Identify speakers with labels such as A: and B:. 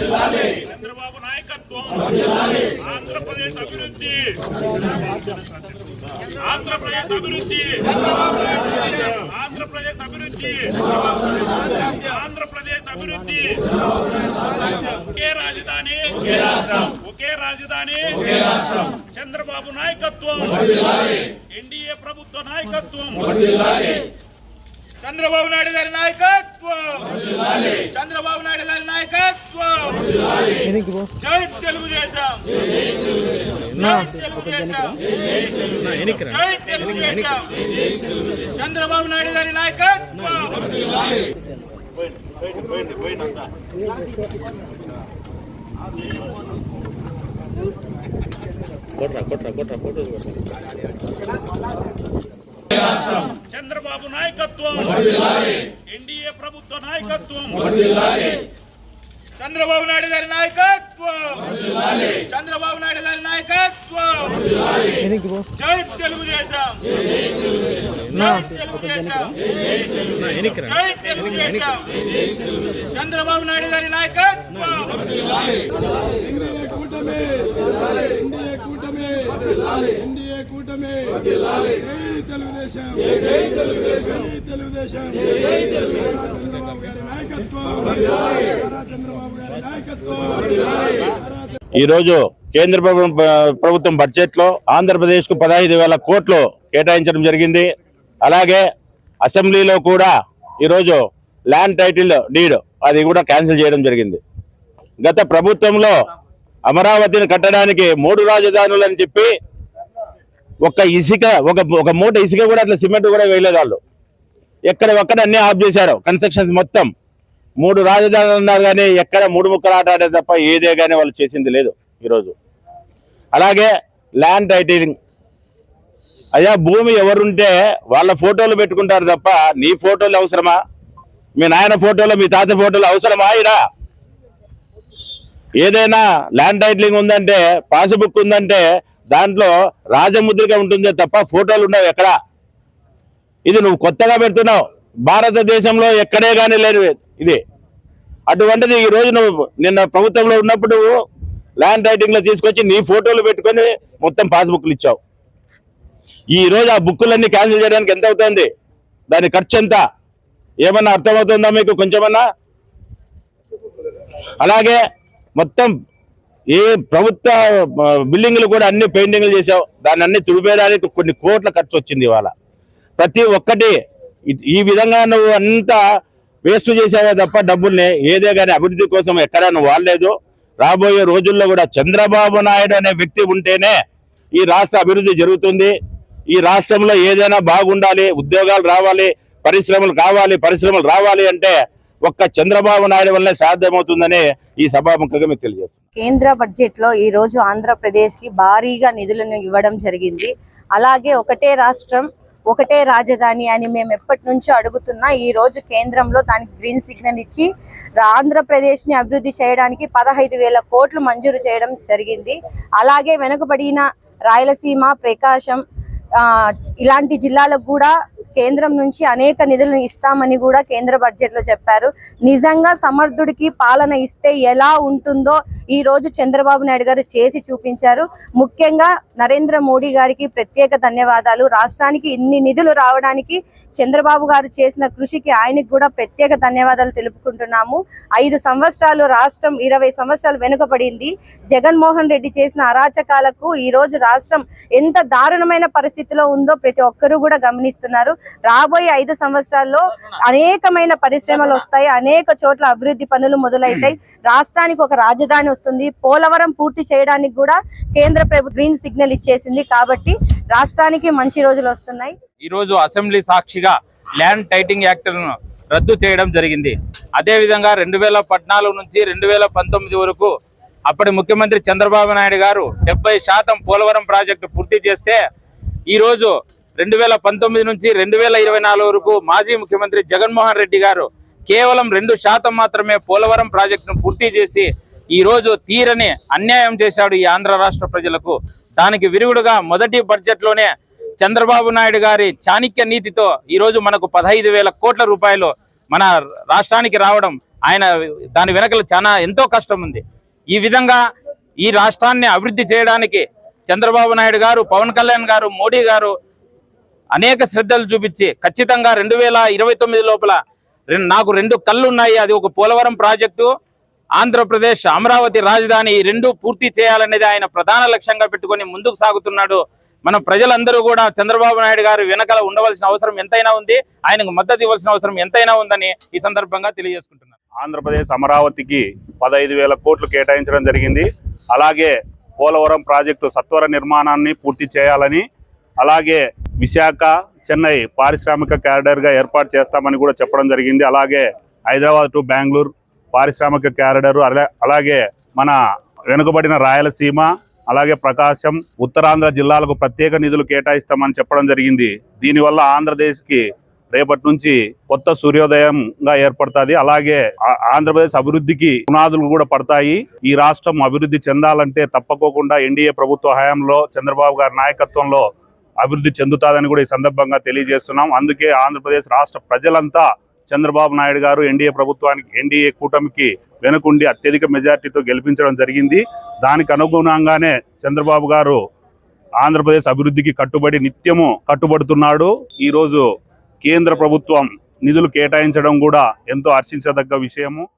A: చంద్రబాబు నాయకత్వం. ఆంధ్రప్రదేశ్ అభివృద్ధి. ఆంధ్రప్రదేశ్ అభివృద్ధి. ఆంధ్రప్రదేశ్ అభివృద్ధి. ఆంధ్రప్రదేశ్ అభివృద్ధి. ఒకే రాజధాని. ఒకే రాజధాని. చంద్రబాబు నాయకత్వం. ఎన్డీఏ ప్రభుత్వ నాయకత్వం. చంద్రబాబు నాయుడు గారి నాయకత్వం. చంద్రబాబు నాయుడు గారి నాయకత్వం. జై తెలుగుదేశం. జై తెలుగుదేశం. జై తెలుగుదేశం. చంద్రబాబు నాయుడు గారి నాయకత్వం. కొట్రా కొట్రా కొట్రా ఫోటో రాష్ట్రం చంద్రబాబు నాయకత్వం. ఎన్డీఏ ప్రభుత్వ నాయకత్వం. చంద్రబాబు నాయుడు గారి నాయకత్వం. చంద్రబాబు నాయుడు గారి నాయకత్వం. జై తెలుగుదేశం. జై తెలుగుదేశం. చంద్రబాబు నాయుడు గారి నాయకత్వం.
B: కూటమి ఎన్డీఏ కూటమి. జై తెలుగుదేశం. చంద్రబాబు గారి నాయకత్వం. నారా చంద్రబాబు గారి నాయకత్వం. నారా
C: ఈరోజు కేంద్ర ప్రభుత్వం ప్రభుత్వం బడ్జెట్లో ఆంధ్రప్రదేశ్కు పదహైదు వేల కోట్లు కేటాయించడం జరిగింది. అలాగే అసెంబ్లీలో కూడా ఈరోజు ల్యాండ్ టైటిల్ డీడ్ అది కూడా క్యాన్సిల్ చేయడం జరిగింది. గత ప్రభుత్వంలో అమరావతిని కట్టడానికి మూడు రాజధానులు అని చెప్పి ఒక ఇసుక ఒక ఒక మూట ఇసుక కూడా అట్లా సిమెంట్ కూడా వేయలేదు వాళ్ళు. ఎక్కడ ఒక్కడ అన్ని ఆఫ్ చేశారు కన్స్ట్రక్షన్స్ మొత్తం. మూడు రాజధానులు ఉన్నారు కానీ ఎక్కడ మూడు ముక్కలు ఆట ఆడే తప్ప ఏదే కానీ వాళ్ళు చేసింది లేదు ఈరోజు. అలాగే ల్యాండ్ టైటిలింగ్ అయ్యా భూమి ఎవరుంటే వాళ్ళ ఫోటోలు పెట్టుకుంటారు తప్ప నీ ఫోటోలు అవసరమా? మీ నాయన ఫోటోలు మీ తాత ఫోటోలు అవసరమా ఇరా ఏదైనా ల్యాండ్ టైటిలింగ్ ఉందంటే పాస్బుక్ ఉందంటే దాంట్లో రాజముద్రిక ఉంటుందే తప్ప ఫోటోలు ఉండవు ఎక్కడ? ఇది నువ్వు కొత్తగా పెడుతున్నావు. భారతదేశంలో ఎక్కడే కానీ లేదు ఇది. అటువంటిది ఈ రోజు నువ్వు నిన్న ప్రభుత్వంలో ఉన్నప్పుడు ల్యాండ్ రైటింగ్లో తీసుకొచ్చి నీ ఫోటోలు పెట్టుకొని మొత్తం పాస్బుక్లు ఇచ్చావు. ఈ రోజు ఆ బుక్కులన్నీ క్యాన్సిల్ చేయడానికి ఎంత అవుతుంది? దాని ఖర్చు ఎంత? ఏమన్నా అర్థమవుతుందా మీకు కొంచెమన్నా? అలాగే మొత్తం ఏ ప్రభుత్వ బిల్డింగ్లు కూడా అన్ని పెయింటింగ్లు చేసావు దాన్ని అన్ని తుడిపేయడానికి కొన్ని కోట్ల ఖర్చు వచ్చింది ఇవాళ. ప్రతి ఒక్కటి ఈ విధంగా నువ్వు అంతా వేస్ట్ చేసావే తప్ప డబ్బుల్ని ఏదే కానీ అభివృద్ధి కోసం ఎక్కడా నువ్వు వాడలేదు. రాబోయే రోజుల్లో కూడా చంద్రబాబు నాయుడు అనే వ్యక్తి ఉంటేనే ఈ రాష్ట్ర అభివృద్ధి జరుగుతుంది. ఈ రాష్ట్రంలో ఏదైనా బాగుండాలి ఉద్యోగాలు రావాలి పరిశ్రమలు కావాలి పరిశ్రమలు రావాలి అంటే ఒక్క చంద్రబాబు నాయుడు వల్లే సాధ్యమవుతుందని ఈ సభాముఖంగా మీకు తెలియజేస్తుంది
D: కేంద్ర బడ్జెట్లో ఈ రోజు ఆంధ్రప్రదేశ్కి భారీగా నిధులను ఇవ్వడం జరిగింది. అలాగే ఒకటే రాష్ట్రం ఒకటే రాజధాని అని మేము ఎప్పటి నుంచో అడుగుతున్నా ఈ రోజు కేంద్రంలో దానికి గ్రీన్ సిగ్నల్ ఇచ్చి ఆంధ్రప్రదేశ్ని అభివృద్ధి చేయడానికి పదహైదు వేల కోట్లు మంజూరు చేయడం జరిగింది. అలాగే వెనుకబడిన రాయలసీమ ప్రకాశం ఇలాంటి జిల్లాలకు కూడా కేంద్రం నుంచి అనేక నిధులను ఇస్తామని కూడా కేంద్ర బడ్జెట్లో చెప్పారు. నిజంగా సమర్థుడికి పాలన ఇస్తే ఎలా ఉంటుందో ఈ రోజు చంద్రబాబు నాయుడు గారు చేసి చూపించారు. ముఖ్యంగా నరేంద్ర మోడీ గారికి ప్రత్యేక ధన్యవాదాలు. రాష్ట్రానికి ఇన్ని నిధులు రావడానికి చంద్రబాబు గారు చేసిన కృషికి ఆయనకు కూడా ప్రత్యేక ధన్యవాదాలు తెలుపుకుంటున్నాము. ఐదు సంవత్సరాలు రాష్ట్రం ఇరవై సంవత్సరాలు వెనుకబడింది. జగన్మోహన్ రెడ్డి చేసిన అరాచకాలకు ఈ రోజు రాష్ట్రం ఎంత దారుణమైన పరిస్థితిలో ఉందో ప్రతి ఒక్కరూ కూడా గమనిస్తున్నారు. రాబోయే ఐదు సంవత్సరాల్లో అనేకమైన పరిశ్రమలు వస్తాయి అనేక చోట్ల అభివృద్ధి పనులు మొదలైతాయి. రాష్ట్రానికి ఒక రాజధాని వస్తుంది. పోలవరం పూర్తి చేయడానికి కూడా కేంద్ర ప్రభుత్వం గ్రీన్ సిగ్నల్ ఇచ్చేసింది. కాబట్టి రాష్ట్రానికి మంచి రోజులు వస్తున్నాయి.
E: ఈ రోజు అసెంబ్లీ సాక్షిగా ల్యాండ్ టైటింగ్ యాక్ట్ను రద్దు చేయడం జరిగింది. అదేవిధంగా రెండు వేల పద్నాలుగు నుంచి రెండు వేల పంతొమ్మిది వరకు అప్పటి ముఖ్యమంత్రి చంద్రబాబు నాయుడు గారు డెబ్బై శాతం పోలవరం ప్రాజెక్టు పూర్తి చేస్తే ఈ రోజు రెండు వేల పంతొమ్మిది నుంచి రెండు వేల ఇరవై నాలుగు వరకు మాజీ ముఖ్యమంత్రి జగన్మోహన్ రెడ్డి గారు కేవలం రెండు శాతం మాత్రమే పోలవరం ప్రాజెక్టును పూర్తి చేసి ఈ రోజు తీరని అన్యాయం చేశాడు ఈ ఆంధ్ర రాష్ట్ర ప్రజలకు. దానికి విరుగుడుగా మొదటి బడ్జెట్లోనే చంద్రబాబు నాయుడు గారి చాణిక్య నీతితో ఈ రోజు మనకు పదహైదు వేల కోట్ల రూపాయలు మన రాష్ట్రానికి రావడం ఆయన దాని వెనకల చాలా ఎంతో కష్టం ఉంది. ఈ విధంగా ఈ రాష్ట్రాన్ని అభివృద్ధి చేయడానికి చంద్రబాబు నాయుడు గారు పవన్ కళ్యాణ్ గారు మోడీ గారు అనేక శ్రద్ధలు చూపించి ఖచ్చితంగా రెండు వేల ఇరవై తొమ్మిది లోపల నాకు రెండు కళ్ళు ఉన్నాయి అది ఒక పోలవరం ప్రాజెక్టు ఆంధ్రప్రదేశ్ అమరావతి రాజధాని ఈ రెండు పూర్తి చేయాలనేది ఆయన ప్రధాన లక్ష్యంగా పెట్టుకొని ముందుకు సాగుతున్నాడు. మన ప్రజలందరూ కూడా చంద్రబాబు నాయుడు గారు వెనకాల ఉండవలసిన అవసరం ఎంతైనా ఉంది. ఆయనకు మద్దతు ఇవ్వాల్సిన అవసరం ఎంతైనా ఉందని ఈ సందర్భంగా తెలియజేసుకుంటున్నాను.
F: ఆంధ్రప్రదేశ్ అమరావతికి పదహైదు వేల కోట్లు కేటాయించడం జరిగింది. అలాగే పోలవరం ప్రాజెక్టు సత్వర నిర్మాణాన్ని పూర్తి చేయాలని అలాగే విశాఖ చెన్నై పారిశ్రామిక క్యారిడర్గా ఏర్పాటు చేస్తామని కూడా చెప్పడం జరిగింది. అలాగే హైదరాబాద్ టు బెంగళూరు పారిశ్రామిక క్యారిడర్ అలాగే మన వెనుకబడిన రాయలసీమ అలాగే ప్రకాశం ఉత్తరాంధ్ర జిల్లాలకు ప్రత్యేక నిధులు కేటాయిస్తామని చెప్పడం జరిగింది. దీనివల్ల ఆంధ్రప్రదేశ్కి రేపటి నుంచి కొత్త సూర్యోదయంగా ఏర్పడుతుంది. అలాగే ఆంధ్రప్రదేశ్ అభివృద్ధికి పునాదులు కూడా పడతాయి. ఈ రాష్ట్రం అభివృద్ధి చెందాలంటే తప్పకోకుండా ఎన్డీఏ ప్రభుత్వ హయాంలో చంద్రబాబు గారి నాయకత్వంలో అభివృద్ధి చెందుతాదని కూడా ఈ సందర్భంగా తెలియజేస్తున్నాం. అందుకే ఆంధ్రప్రదేశ్ రాష్ట్ర ప్రజలంతా చంద్రబాబు నాయుడు గారు ఎన్డీఏ ప్రభుత్వానికి ఎన్డీఏ కూటమికి వెనుకుండి అత్యధిక మెజార్టీతో గెలిపించడం జరిగింది. దానికి అనుగుణంగానే చంద్రబాబు గారు ఆంధ్రప్రదేశ్ అభివృద్ధికి కట్టుబడి నిత్యము కట్టుబడుతున్నాడు. ఈరోజు కేంద్ర ప్రభుత్వం నిధులు కేటాయించడం కూడా ఎంతో హర్షించదగ్గ విషయము.